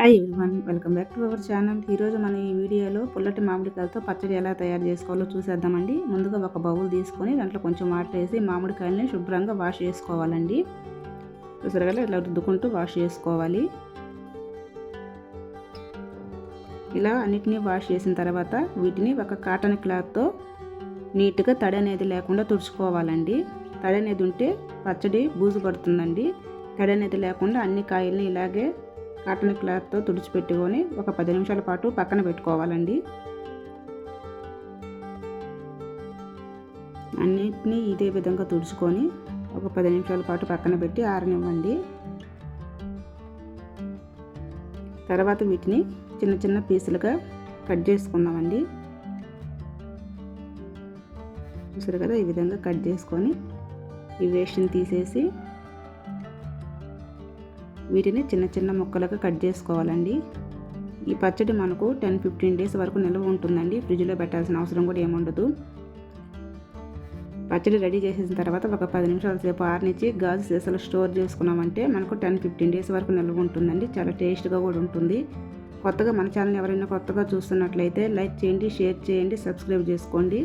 Hi one welcome back to our channel ఈరోజు మనం ఈ వీడియోలో పుల్లటి మామిడికాయలతో పచ్చడి ఎలా తయారు చేసుకోవాలో చూసేద్దామండి. ముందుగా ఒక బౌల్ తీసుకొని దాంట్లో కొంచెం వాటర్ వేసి మామిడికాయలని శుభ్రంగా వాష్ చేసుకోవాలండి. చూసారు కదా ఇట్లా రుద్దుకుంటూ వాష్ చేసుకోవాలి. ఇలా అన్నిటినీ వాష్ చేసిన తర్వాత వీటిని ఒక కాటన్ క్లాత్తో నీట్గా తడి అనేది లేకుండా తుడుచుకోవాలండి. తడి అనేది ఉంటే పచ్చడి బూజు పడుతుందండి. తడి అనేది లేకుండా అన్ని కాయల్ని ఇలాగే కాటన్ క్లాత్తో తుడిచిపెట్టుకొని ఒక పది నిమిషాల పాటు పక్కన పెట్టుకోవాలండి. అన్నిటినీ ఇదే విధంగా తుడుచుకొని ఒక పది నిమిషాల పాటు పక్కన పెట్టి ఆరనివ్వండి. తర్వాత వీటిని చిన్న చిన్న పీసులుగా కట్ చేసుకుందామండి. చూసారు కదా ఈ విధంగా కట్ చేసుకొని ఈ వేస్ట్ని తీసేసి వీటిని చిన్న చిన్న ముక్కలుగా కట్ చేసుకోవాలండి. ఈ పచ్చడి మనకు టెన్ ఫిఫ్టీన్ డేస్ వరకు నిల్వ ఉంటుందండి. ఫ్రిడ్జ్లో పెట్టాల్సిన అవసరం కూడా ఏముండదు పచ్చడి రెడీ చేసేసిన తర్వాత ఒక పది నిమిషాల సేపు ఆరినిచ్చి గాజు సీసాలు స్టోర్ చేసుకున్నామంటే మనకు టెన్ ఫిఫ్టీన్ డేస్ వరకు నిల్వ ఉంటుందండి. చాలా టేస్ట్గా కూడా ఉంటుంది. కొత్తగా మన ఛానల్ ఎవరైనా కొత్తగా చూస్తున్నట్లయితే లైక్ చేయండి షేర్ చేయండి సబ్స్క్రైబ్ చేసుకోండి.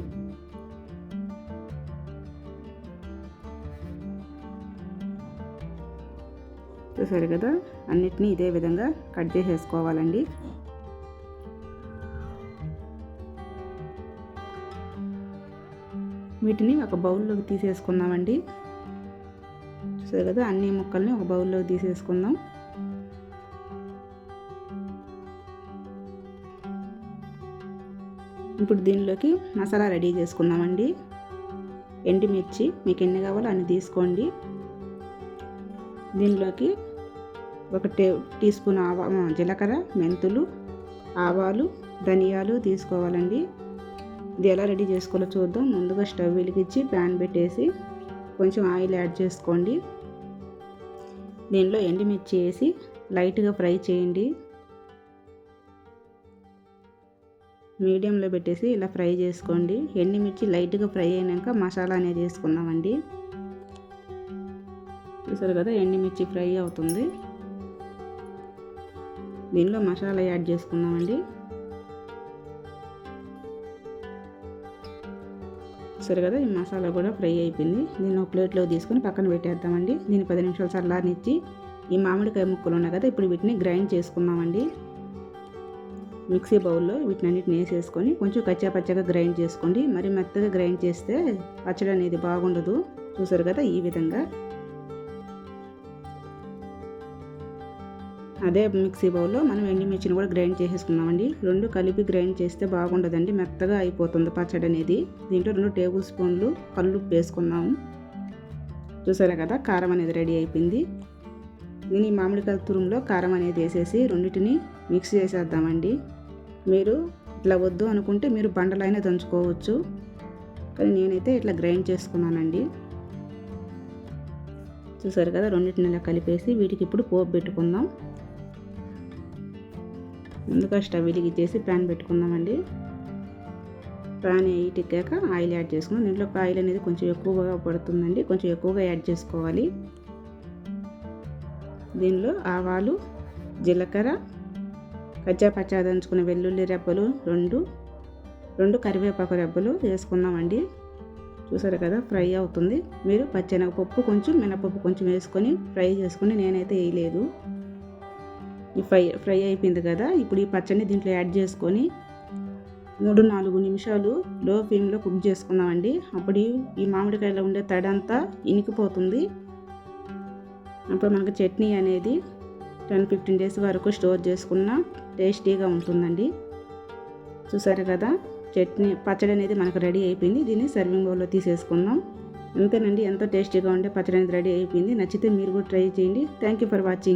చూసారు కదా అన్నిటినీ ఇదే విధంగా కట్ చేసేసుకోవాలండి. వీటిని ఒక బౌల్లోకి తీసేసుకుందామండి. చూసారు కదా అన్ని ముక్కల్ని ఒక బౌల్లోకి తీసేసుకుందాం. ఇప్పుడు దీనిలోకి మసాలా రెడీ చేసుకుందామండి. ఎండిమిర్చి మీకు ఎన్ని కావాలో అన్ని తీసుకోండి. దీనిలోకి ఒక టే టీ స్పూన్ ఆవా జీలకర్ర మెంతులు ఆవాలు ధనియాలు తీసుకోవాలండి. ఇది ఎలా రెడీ చేసుకోవాలో చూద్దాం. ముందుగా స్టవ్ వెలిగించి ప్యాన్ పెట్టేసి కొంచెం ఆయిల్ యాడ్ చేసుకోండి. దీనిలో ఎండుమిర్చి వేసి లైట్గా ఫ్రై చేయండి. మీడియంలో పెట్టేసి ఇలా ఫ్రై చేసుకోండి. ఎండుమిర్చి లైట్గా ఫ్రై అయినాక మసాలా అనేది వేసుకుందామండి. చూసారు కదా ఎండుమిర్చి ఫ్రై అవుతుంది. దీనిలో మసాలా యాడ్ చేసుకుందామండి. సరే కదా ఈ మసాలా కూడా ఫ్రై అయిపోయింది. దీన్ని ఒక ప్లేట్లో తీసుకొని పక్కన పెట్టేద్దామండి. దీన్ని పది నిమిషాలు చల్లారనిచ్చి ఈ మామిడికాయ ముక్కలు ఉన్నాయి కదా ఇప్పుడు వీటిని గ్రైండ్ చేసుకుందామండి. మిక్సీ బౌల్లో వీటిని అన్నిటిని వేసేసుకొని కొంచెం కచ్చా పచ్చగా గ్రైండ్ చేసుకోండి. మరి మెత్తగా గ్రైండ్ చేస్తే పచ్చడి అనేది బాగుండదు. చూసారు కదా ఈ విధంగా. అదే మిక్సీ బౌల్లో మనం ఎండిమిర్చిని కూడా గ్రైండ్ చేసేసుకున్నామండి. రెండు కలిపి గ్రైండ్ చేస్తే బాగుండదండి. మెత్తగా అయిపోతుంది పచ్చడి అనేది. దీంట్లో రెండు టేబుల్ స్పూన్లు కళ్ళు వేసుకున్నాము చూసారా కదా కారం అనేది రెడీ అయిపోయింది. దీని మామిడికాయ తురుములో కారం అనేది వేసేసి రెండింటిని మిక్స్ చేసేద్దామండి. మీరు ఇట్లా వద్దు అనుకుంటే మీరు బండలైనా దంచుకోవచ్చు. కానీ నేనైతే ఇట్లా గ్రైండ్ చేసుకున్నానండి. చూసారు కదా రెండింటిని ఇలా కలిపేసి వీటికి ఇప్పుడు పోపు పెట్టుకుందాం. ముందుగా స్టవ్ వెలిగించేసి ప్యాన్ పెట్టుకుందామండి. ప్యాన్ హీట్ ఎక్కాక ఆయిల్ యాడ్ చేసుకున్నాం దీంట్లో ఆయిల్ అనేది కొంచెం ఎక్కువగా పడుతుందండి. కొంచెం ఎక్కువగా యాడ్ చేసుకోవాలి. దీనిలో ఆవాలు జీలకర్ర కచ్చా పచ్చా దంచుకున్న వెల్లుల్లి రెబ్బలు రెండు రెండు కరివేపాకు రెబ్బలు వేసుకుందామండి. చూసారు కదా ఫ్రై అవుతుంది. మీరు పచ్చెనగపప్పు కొంచెం మినపప్పు కొంచెం వేసుకొని ఫ్రై చేసుకుని నేనైతే వేయలేదు. ఈ ఫ్రై ఫ్రై అయిపోయింది కదా ఇప్పుడు ఈ పచ్చడిని దీంట్లో యాడ్ చేసుకొని మూడు నాలుగు నిమిషాలు లో ఫ్లేమ్లో కుక్ చేసుకున్నామండి. అప్పుడు ఈ మామిడికాయలో ఉండే తడంతా ఇనికిపోతుంది. అప్పుడు మనకు చట్నీ అనేది టెన్ ఫిఫ్టీన్ డేస్ వరకు స్టోర్ చేసుకున్న టేస్టీగా ఉంటుందండి. చూసారు కదా చట్నీ పచ్చడి అనేది మనకు రెడీ అయిపోయింది. దీన్ని సర్వింగ్ బౌల్లో తీసేసుకుందాం. అంతేనండి ఎంతో టేస్టీగా ఉండే పచ్చడి అనేది రెడీ అయిపోయింది. నచ్చితే మీరు కూడా ట్రై చేయండి. Thank you for watching